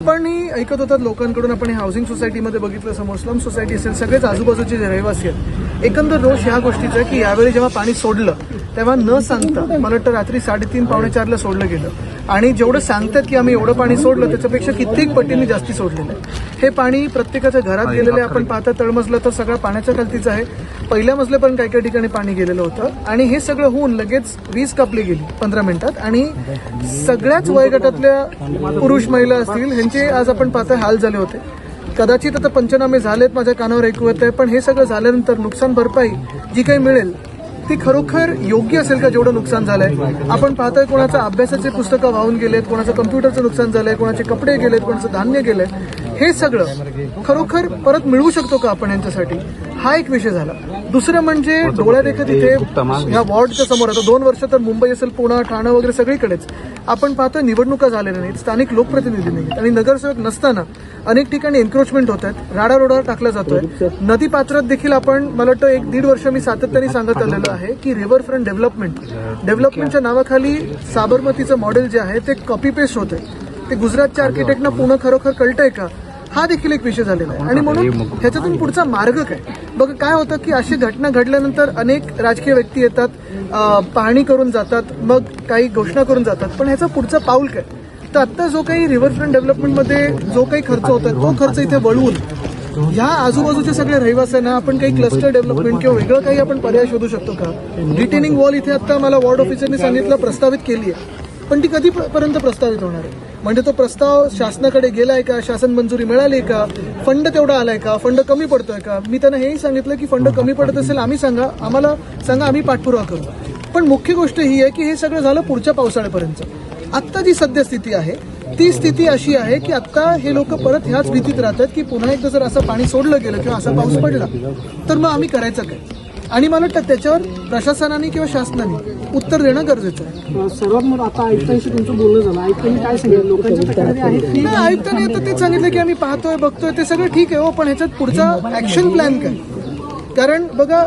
आपण ऐकत होतात लोकांकडून आपण हाऊसिंग सोसायटीमध्ये बघितलं समोर स्लम सोसायटी असेल सगळेच आजूबाजूचे जे रहिवासी आहेत एकंदर दोष ह्या गोष्टीचा की यावेळी जेव्हा पाणी सोडलं तेव्हा न सांगता मला वाटतं रात्री साडेतीन पावणे चारला सोडलं गेलं. आणि जेवढं सांगतात की आम्ही एवढं पाणी सोडलं त्याच्यापेक्षा कित्येक पटीने जास्ती सोडलेलं आहे. हे पाणी प्रत्येकाच्या घरात गेलेलं आपण पाहता तळमजलं तर सगळं पाण्याच्या खालतीच आहे. पहिल्या मजल्यापर्यंत काही काही ठिकाणी पाणी गेलेलं होतं. आणि हे सगळं होऊन लगेच वीज कापली गेली पंधरा मिनिटात. आणि सगळ्याच वयोगटातल्या पुरुष महिला असतील ह्यांचे आज आपण पाहता हाल झाले होते. कदाचित आता पंचनामे झालेत माझ्या कानावर ऐकू येत आहे पण हे सगळं झाल्यानंतर नुकसान भरपाई जी काही मिळेल ती खरोखर योग्य असेल का जेवढं नुकसान झालंय? आपण पाहतोय कोणाचं अभ्यासाचे पुस्तकं वाहून गेलेत कोणाचं कम्प्युटरचं नुकसान झालंय कोणाचे कपडे गेलेत कोणाचं धान्य गेलंय. हे सगळं खरोखर परत मिळवू शकतो का आपण यांच्यासाठी? हा एक विषय झाला. दुसरं म्हणजे डोळ्यादेखत इथे ह्या वॉर्डच्या समोर आता दोन वर्ष तर मुंबई असेल पुणे ठाणे वगैरे सगळीकडेच. आपण पाहतोय निवडणुका झालेल्या नाहीत स्थानिक लोकप्रतिनिधी नाहीत आणि नगरसेवक नसताना अनेक ठिकाणी एन्क्रोचमेंट होत आहेत. राडा रोडावर टाकला जातोय. नदी पात्रात देखील आपण मला वाटतं एक दीड वर्ष मी सातत्याने सांगत आलेलो आहे की रिव्हर फ्रंट डेव्हलपमेंट डेव्हलपमेंटच्या नावाखाली साबरमतीचं मॉडेल जे आहे ते कॉपी पेस्ट होत आहे ते गुजरातच्या आर्किटेक्टना पुन्हा खरोखर कळतंय का? हा देखील एक विषय झालेला आहे. आणि म्हणून ह्याच्यातून पुढचा मार्ग काय? बघ काय होतं की अशी घटना घडल्यानंतर अनेक राजकीय व्यक्ती येतात पाहणी करून जातात मग काही घोषणा करून जातात. पण ह्याचं पुढचं पाऊल काय? तर आता जो काही रिव्हरफ्रंट डेव्हलपमेंटमध्ये जो काही खर्च होता तो खर्च इथे वळवून ह्या आजूबाजूच्या सगळ्या रहिवाशांना आपण काही क्लस्टर डेव्हलपमेंट किंवा वेगळं काही आपण पर्याय शोधू शकतो का? रिटेनिंग वॉल इथे आता मला वॉर्ड ऑफिसरने सांगितलं प्रस्तावित केली आहे पण ती कधीपर्यंत प्रस्तावित होणार आहे? म्हणजे तो प्रस्ताव शासनाकडे गेलाय का? शासन मंजुरी मिळाली का? फंड तेवढा आलाय का? फंड कमी पडतोय का? मी त्यांना हेही सांगितलं की फंड कमी पडत असेल आम्ही सांगा. आम्हाला सांगा आम्ही पाठपुरावा करू. पण मुख्य गोष्ट ही आहे की हे सगळं झालं पुढच्या पावसाळ्यापर्यंत. आत्ता जी सद्यस्थिती आहे ती स्थिती अशी आहे की आत्ता हे लोक परत ह्याच भीतीत राहतात की पुन्हा एकदा जर असं पाणी सोडलं गेलं किंवा असा पाऊस पडला तर मग आम्ही करायचं काय? आणि मला वाटतं त्याच्यावर प्रशासनाने किंवा शासनाने उत्तर देणं गरजेचं आहे. सर्वात मोठं आता आयुक्तांशी तुमचं बोलणं झालं. आयुक्तांनी काय सांगितलं? लोकांच्या तक्रारी आहेत की नाही आयुक्तांनी आता तेच सांगितलं की आम्ही पाहतोय बघतोय ते सगळं ठीक आहे हो पण ह्याच्यात पुढचा ऍक्शन प्लॅन काय? कारण बघा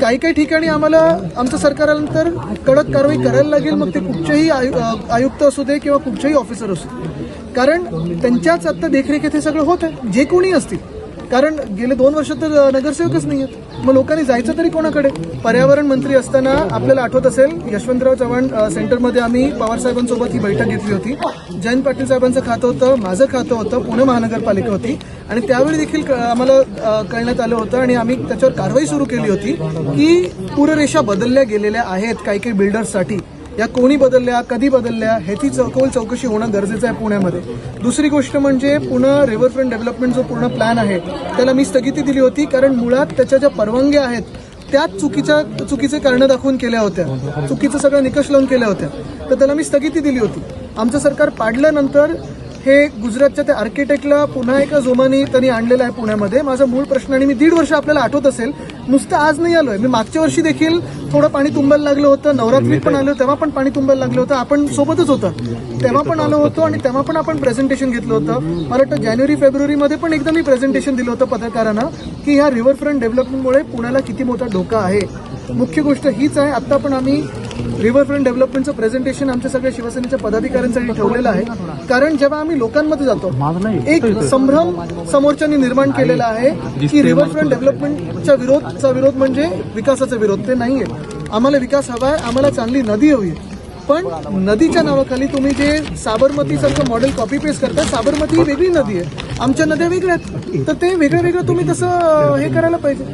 काही काही ठिकाणी आम्हाला आमचं सरकार आल्यानंतर कडक कारवाई करायला लागेल मग ते कुठचेही आयु- अ, आयुक्त असू दे किंवा कुठचेही ऑफिसर असू दे. कारण त्यांच्याच आता देखरेखीत हे सगळं होत आहे जे कोणी असतील कारण गेले दोन वर्ष तर नगरसेवकच नाही आहेत मग लोकांनी जायचं तरी कोणाकडे? पर्यावरण मंत्री असताना आपल्याला आठवत असेल यशवंतराव चव्हाण सेंटरमध्ये आम्ही पवारसाहेबांसोबत ही बैठक घेतली होती. जयंत पाटील साहेबांचं खातं होतं माझं खातं होतं पुणे महानगरपालिका होती. आणि त्यावेळी देखील क- आम्हाला कळण्यात आलं होतं आणि आम्ही त्याच्यावर कारवाई सुरू केली होती की पूररेषा बदलल्या गेलेल्या आहेत काही काही बिल्डर्ससाठी या कोणी बदलल्या कधी बदलल्या ह्याची चौकोल चौकशी होणं गरजेचं आहे पुण्यामध्ये. दुसरी गोष्ट म्हणजे पुणे रिव्हरफ्रंट डेव्हलपमेंट जो पूर्ण प्लॅन आहे त्याला मी स्थगिती दिली होती कारण मुळात त्याच्या ज्या परवानग्या आहेत त्याच चुकीच्या चुकीचे कारणं दाखवून केल्या होत्या. चुकीचं सगळं निकष लावून केल्या होत्या. तर त्याला मी स्थगिती दिली होती. आमचं सरकार पाडल्यानंतर हे गुजरातच्या त्या आर्किटेक्टला पुन्हा एका जोमाने त्यांनी आणलेलं आहे पुण्यामध्ये. माझा मूळ प्रश्न आणि मी दीड वर्ष आपल्याला आठवत असेल नुसतं आज नाही आलोय. मी मागच्या वर्षी देखील थोडं पाणी तुंबायला लागलं होतं. नवरात्रीत पण आलो तेव्हा पण पाणी तुंबायला लागलं होतं. आपण सोबतच होतं. तेव्हा पण आलो होतो आणि तेव्हा पण आपण प्रेझेंटेशन घेतलं होतं. मला वाटतं जानेवारी फेब्रुवारीमध्ये पण एकदा मी प्रेझेंटेशन दिलं होतं पत्रकारांना की ह्या रिव्हरफ्रंट डेव्हलपमेंटमुळे पुण्याला किती मोठा धोका आहे. मुख्य गोष्ट हीच आहे आता पण आम्ही रिव्हरफ्रंट डेव्हलपमेंटचं प्रेझेंटेशन आमच्या सगळ्या शिवसेनेच्या पदाधिकाऱ्यांसाठी ठेवलेलं आहे. कारण जेव्हा आम्ही लोकांमध्ये जातो एक संभ्रम समोरच्यांनी निर्माण केलेला आहे की रिव्हरफ्रंट डेव्हलपमेंटचा विरोधचा विरोध म्हणजे विकासाचा विरोध. ते नाहीये. आम्हाला विकास हवा आहे आम्हाला चांगली नदी हवी. आहे पण नदीच्या नावाखाली तुम्ही जे साबरमती सारखं मॉडेल कॉपी पेस्ट करता साबरमती ही वेगळी नदी आहे. आमच्या नद्या वेगळ्या आहेत. तर ते वेगळं वेगळं तुम्ही तसं हे करायला पाहिजे?